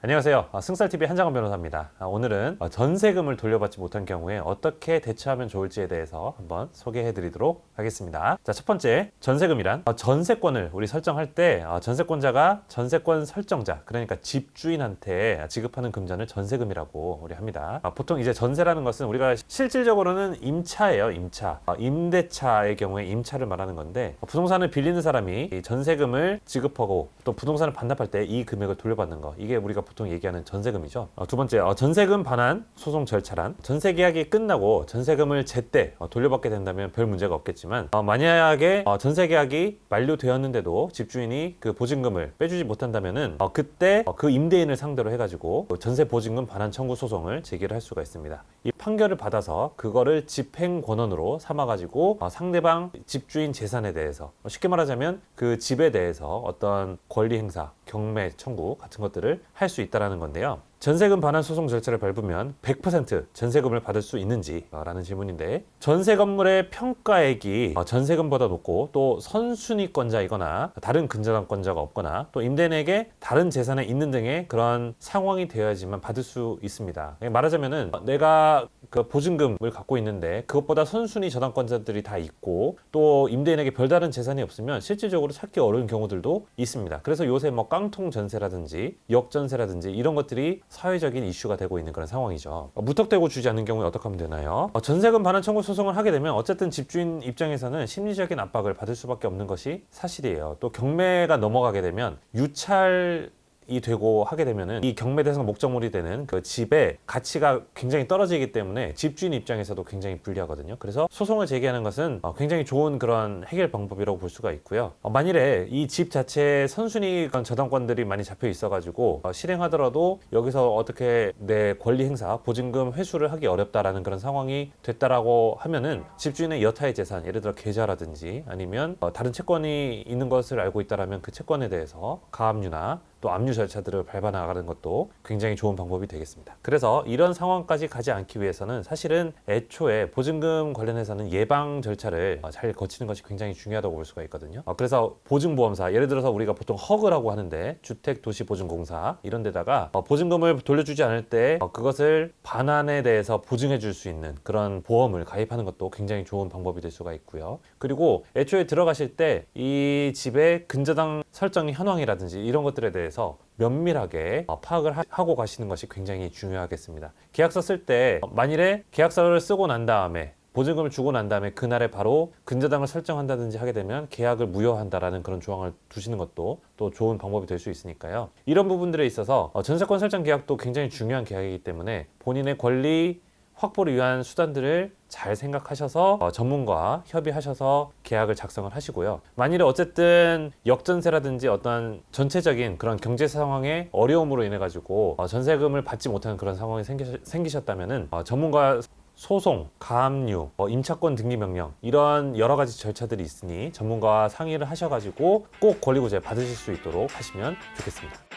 안녕하세요. 아, 승살TV 한장원 변호사입니다. 아, 오늘은 어, 전세금을 돌려받지 못한 경우에 어떻게 대처하면 좋을지에 대해서 한번 소개해 드리도록 하겠습니다. 자, 첫 번째, 전세금이란 어, 전세권을 우리 설정할 때 어, 전세권자가 전세권 설정자, 그러니까 집주인한테 지급하는 금전을 전세금이라고 우리 합니다. 아, 보통 이제 전세라는 것은 우리가 실질적으로는 임차예요, 임차. 어, 임대차의 경우에 임차를 말하는 건데 어, 부동산을 빌리는 사람이 이 전세금을 지급하고 또 부동산을 반납할 때 이 금액을 돌려받는 거. 이게 우리가 보통 얘기하는 전세금이죠. 어, 두 번째, 어, 전세금 반환 소송 절차란 전세 계약이 끝나고 전세금을 제때 어, 돌려받게 된다면 별 문제가 없겠지만 어, 만약에 어, 전세 계약이 만료되었는데도 집주인이 그 보증금을 빼주지 못한다면은 어, 그때 어, 그 임대인을 상대로 해가지고 그 전세 보증금 반환 청구 소송을 제기를 할 수가 있습니다. 이 판결을 받아서 그거를 집행 권한으로 삼아가지고 어, 상대방 집주인 재산에 대해서 어, 쉽게 말하자면 그 집에 대해서 어떤 권리 행사, 경매 청구 같은 것들을 할 수 있다라는 건데요. 전세금 반환 소송 절차를 밟으면 100% 전세금을 받을 수 있는지라는 질문인데 전세 건물의 평가액이 어, 전세금보다 높고 또 선순위권자이거나 다른 근저당권자가 없거나 또 임대인에게 다른 재산이 있는 등의 그런 상황이 되어야지만 받을 수 있습니다. 말하자면은 어, 내가 그 보증금을 갖고 있는데 그것보다 선순위 저당권자들이 다 있고 또 임대인에게 별다른 재산이 없으면 실질적으로 찾기 어려운 경우들도 있습니다. 그래서 요새 뭐 깡통 전세라든지 역전세라든지 이런 것들이 사회적인 이슈가 되고 있는 그런 상황이죠. 어, 무턱대고 주지 않는 경우에 어떻게 하면 되나요? 어, 전세금 반환 청구 소송을 하게 되면 어쨌든 집주인 입장에서는 심리적인 압박을 받을 수밖에 없는 것이 사실이에요. 또 경매가 넘어가게 되면 유찰 이 되고 하게 되면은 이 경매 대상 목적물이 되는 그 집의 가치가 굉장히 떨어지기 때문에 집주인 입장에서도 굉장히 불리하거든요. 그래서 소송을 제기하는 것은 어, 굉장히 좋은 그런 해결 방법이라고 볼 수가 있고요. 어, 만일에 이 집 자체에 선순위 저당권들이 많이 잡혀 있어가지고 어, 실행하더라도 여기서 어떻게 내 권리 행사 보증금 회수를 하기 어렵다라는 그런 상황이 됐다라고 하면은 집주인의 여타의 재산 예를 들어 계좌라든지 아니면 어, 다른 채권이 있는 것을 알고 있다라면 그 채권에 대해서 가압류나 또 압류 절차들을 밟아 나가는 것도 굉장히 좋은 방법이 되겠습니다. 그래서 이런 상황까지 가지 않기 위해서는 사실은 애초에 보증금 관련해서는 예방 절차를 어, 잘 거치는 것이 굉장히 중요하다고 볼 수가 있거든요. 어, 그래서 보증보험사 예를 들어서 우리가 보통 허그라고 하는데 주택도시보증공사 이런 데다가 어, 보증금을 돌려주지 않을 때 어, 그것을 반환에 대해서 보증해 줄 수 있는 그런 보험을 가입하는 것도 굉장히 좋은 방법이 될 수가 있고요. 그리고 애초에 들어가실 때 이 집의 근저당 설정 현황이라든지 이런 것들에 대해 서 면밀하게 어, 파악을 하- 하고 가시는 것이 굉장히 중요하겠습니다. 계약서 쓸 때 만일에 계약서를 쓰고 난 다음에 보증금을 주고 난 다음에 그날에 바로 근저당을 설정한다든지 하게 되면 계약을 무효한다라는 그런 조항을 두시는 것도 또 좋은 방법이 될 수 있으니까요. 이런 부분들에 있어서 어, 전세권 설정 계약도 굉장히 중요한 계약이기 때문에 본인의 권리 확보를 위한 수단들을 잘 생각하셔서 어, 전문가와 협의하셔서 계약을 작성을 하시고요. 만일에 어쨌든 역전세라든지 어떤 전체적인 그런 경제 상황의 어려움으로 인해 가지고 어, 전세금을 받지 못하는 그런 상황이 생기셨, 생기셨다면은 어, 전문가 소송, 가압류, 어, 임차권 등기 명령 이런 여러 가지 절차들이 있으니 전문가와 상의를 하셔가지고 꼭 권리구제 받으실 수 있도록 하시면 좋겠습니다.